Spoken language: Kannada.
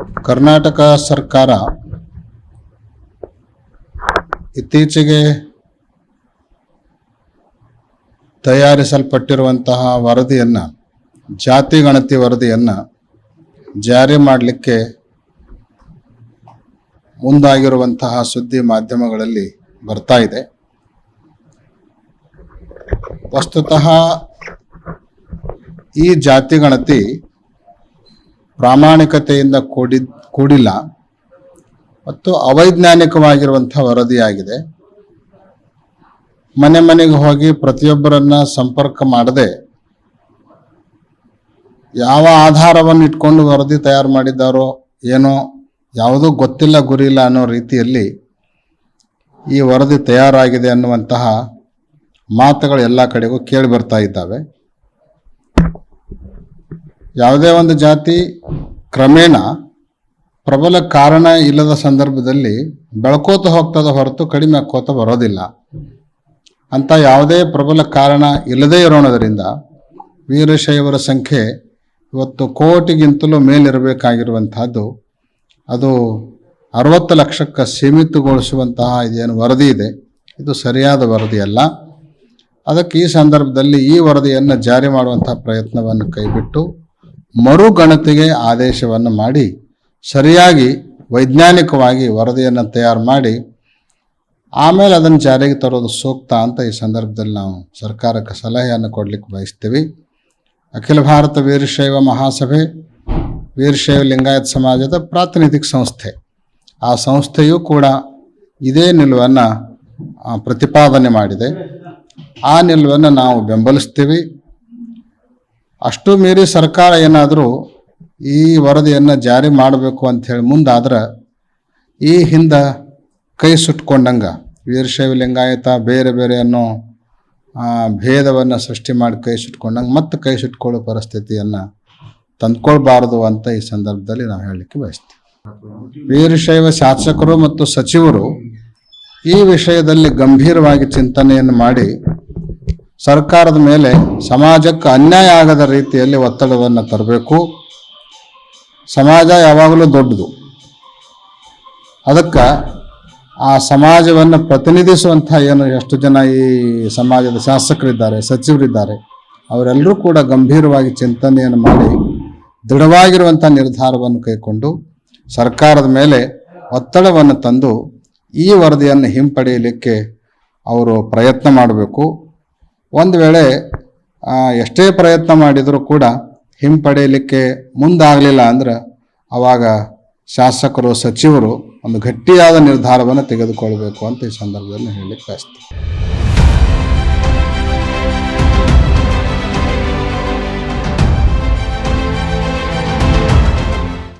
ಕರ್ನಾಟಕ ಸರ್ಕಾರ ಇತ್ತೀಚೆಗೆ ತಯಾರಿಸಲ್ಪಟ್ಟಿರುವಂತಹ ವರದಿಯನ್ನು, ಜಾತಿ ಗಣತಿ ವರದಿಯನ್ನು ಜಾರಿ ಮಾಡಲಿಕ್ಕೆ ಮುಂದಾಗಿರುವಂತಹ ಸುದ್ದಿ ಮಾಧ್ಯಮಗಳಲ್ಲಿ ಬರ್ತಾ ಇದೆ. ವಸ್ತುತಃ ಈ ಜಾತಿ ಗಣತಿ ಪ್ರಾಮಾಣಿಕತೆಯಿಂದ ಕೂಡಿ, ಕೂಡಿಲ್ಲ. ಮತ್ತು ಅವೈಜ್ಞಾನಿಕವಾಗಿರುವಂಥ ವರದಿಯಾಗಿದೆ. ಮನೆ ಮನೆಗೆ ಹೋಗಿ ಪ್ರತಿಯೊಬ್ಬರನ್ನ ಸಂಪರ್ಕ ಮಾಡದೆ ಯಾವ ಆಧಾರವನ್ನು ಇಟ್ಕೊಂಡು ವರದಿ ತಯಾರು ಮಾಡಿದ್ದಾರೋ ಏನೋ ಯಾವುದೂ ಗೊತ್ತಿಲ್ಲ ಗುರಿ ಇಲ್ಲ ಅನ್ನೋ ರೀತಿಯಲ್ಲಿ ಈ ವರದಿ ತಯಾರಾಗಿದೆ ಅನ್ನುವಂತಹ ಮಾತುಗಳು ಎಲ್ಲ ಕಡೆಗೂ ಕೇಳಿ ಬರ್ತಾ ಇದ್ದಾವೆ. ಯಾವುದೇ ಒಂದು ಜಾತಿ ಕ್ರಮೇಣ ಪ್ರಬಲ ಕಾರಣ ಇಲ್ಲದ ಸಂದರ್ಭದಲ್ಲಿ ಬೆಳ್ಕೋತ ಹೋಗ್ತದ ಹೊರತು ಕಡಿಮೆ ಹಾಕೋತ ಬರೋದಿಲ್ಲ. ಅಂತ ಯಾವುದೇ ಪ್ರಬಲ ಕಾರಣ ಇಲ್ಲದೇ ಇರೋಣದರಿಂದ ವೀರಶೈವರ ಸಂಖ್ಯೆ ಇವತ್ತು ಕೋಟಿಗಿಂತಲೂ ಮೇಲಿರಬೇಕಾಗಿರುವಂತಹದ್ದು ಅದು ಅರವತ್ತು ಲಕ್ಷಕ್ಕೆ ಸೀಮಿತಗೊಳಿಸುವಂತಹ ಇದೇನು ವರದಿ ಇದೆ. ಇದು ಸರಿಯಾದ ವರದಿ ಅಲ್ಲ. ಅದಕ್ಕೆ ಈ ಸಂದರ್ಭದಲ್ಲಿ ಈ ವರದಿಯನ್ನು ಜಾರಿ ಮಾಡುವಂತಹ ಪ್ರಯತ್ನವನ್ನು ಕೈಬಿಟ್ಟು ಮರುಗಣತಿಗೆ ಆದೇಶವನ್ನು ಮಾಡಿ, ಸರಿಯಾಗಿ ವೈಜ್ಞಾನಿಕವಾಗಿ ವರದಿಯನ್ನು ತಯಾರು ಮಾಡಿ, ಆಮೇಲೆ ಅದನ್ನು ಜಾರಿಗೆ ತರೋದು ಸೂಕ್ತ ಅಂತ ಈ ಸಂದರ್ಭದಲ್ಲಿ ನಾವು ಸರ್ಕಾರಕ್ಕೆ ಸಲಹೆಯನ್ನು ಕೊಡಲಿಕ್ಕೆ ಬಯಸ್ತೀವಿ. ಅಖಿಲ ಭಾರತ ವೀರಶೈವ ಮಹಾಸಭೆ, ವೀರಶೈವ ಲಿಂಗಾಯತ ಸಮಾಜದ ಪ್ರಾತಿನಿಧಿಕ ಸಂಸ್ಥೆ. ಆ ಸಂಸ್ಥೆಯೂ ಕೂಡ ಇದೇ ನಿಲುವನ್ನು ಪ್ರತಿಪಾದನೆ ಮಾಡಿದೆ. ಆ ನಿಲುವನ್ನು ನಾವು ಬೆಂಬಲಿಸ್ತೀವಿ. ಅಷ್ಟು ಮೀರಿ ಸರ್ಕಾರ ಏನಾದರೂ ಈ ವರದಿಯನ್ನು ಜಾರಿ ಮಾಡಬೇಕು ಅಂಥೇಳಿ ಮುಂದಾದ್ರೆ ಈ ಹಿಂದೆ ಕೈ ಸುಟ್ಕೊಂಡಂಗೆ ವೀರಶೈವ ಲಿಂಗಾಯತ ಬೇರೆ ಬೇರೆ ಅನ್ನೋ ಭೇದವನ್ನು ಸೃಷ್ಟಿ ಮಾಡಿ ಕೈ ಸುಟ್ಕೊಂಡಂಗೆ ಮತ್ತೆ ಕೈ ಸುಟ್ಕೊಳ್ಳೋ ಪರಿಸ್ಥಿತಿಯನ್ನು ತಂದ್ಕೊಳ್ಬಾರ್ದು ಅಂತ ಈ ಸಂದರ್ಭದಲ್ಲಿ ನಾವು ಹೇಳಲಿಕ್ಕೆ ಬಯಸ್ತೀವಿ. ವೀರಶೈವ ಶಾಸಕರು ಮತ್ತು ಸಚಿವರು ಈ ವಿಷಯದಲ್ಲಿ ಗಂಭೀರವಾಗಿ ಚಿಂತನೆಯನ್ನು ಮಾಡಿ ಸರ್ಕಾರದ ಮೇಲೆ ಸಮಾಜಕ್ಕೆ ಅನ್ಯಾಯ ಆಗದ ರೀತಿಯಲ್ಲಿ ಒತ್ತಡವನ್ನು ತರಬೇಕು. ಸಮಾಜ ಯಾವಾಗಲೂ ದೊಡ್ಡದು. ಅದಕ್ಕೆ ಆ ಸಮಾಜವನ್ನು ಪ್ರತಿನಿಧಿಸುವಂಥ ಏನು ಎಷ್ಟು ಜನ ಈ ಸಮಾಜದ ಶಾಸಕರಿದ್ದಾರೆ, ಸಚಿವರಿದ್ದಾರೆ, ಅವರೆಲ್ಲರೂ ಕೂಡ ಗಂಭೀರವಾಗಿ ಚಿಂತನೆಯನ್ನು ಮಾಡಿ ದೃಢವಾಗಿರುವಂಥ ನಿರ್ಧಾರವನ್ನು ಕೈಕೊಂಡು ಸರ್ಕಾರದ ಮೇಲೆ ಒತ್ತಡವನ್ನು ತಂದು ಈ ವರದಿಯನ್ನು ಹಿಂಪಡೆಯಲಿಕ್ಕೆ ಅವರು ಪ್ರಯತ್ನ ಮಾಡಬೇಕು. ಒಂದು ವೇಳೆ ಎಷ್ಟೇ ಪ್ರಯತ್ನ ಮಾಡಿದರೂ ಕೂಡ ಹಿಂಪಡೆಯಲಿಕ್ಕೆ ಮುಂದಾಗಲಿಲ್ಲ ಅಂದ್ರೆ ಆವಾಗ ಶಾಸಕರು, ಸಚಿವರು ಒಂದು ಗಟ್ಟಿಯಾದ ನಿರ್ಧಾರವನ್ನು ತೆಗೆದುಕೊಳ್ಬೇಕು ಅಂತ ಈ ಸಂದರ್ಭದಲ್ಲಿ ಹೇಳಲಿಕ್ಕೆ ಬಯಸ್ತೀನಿ.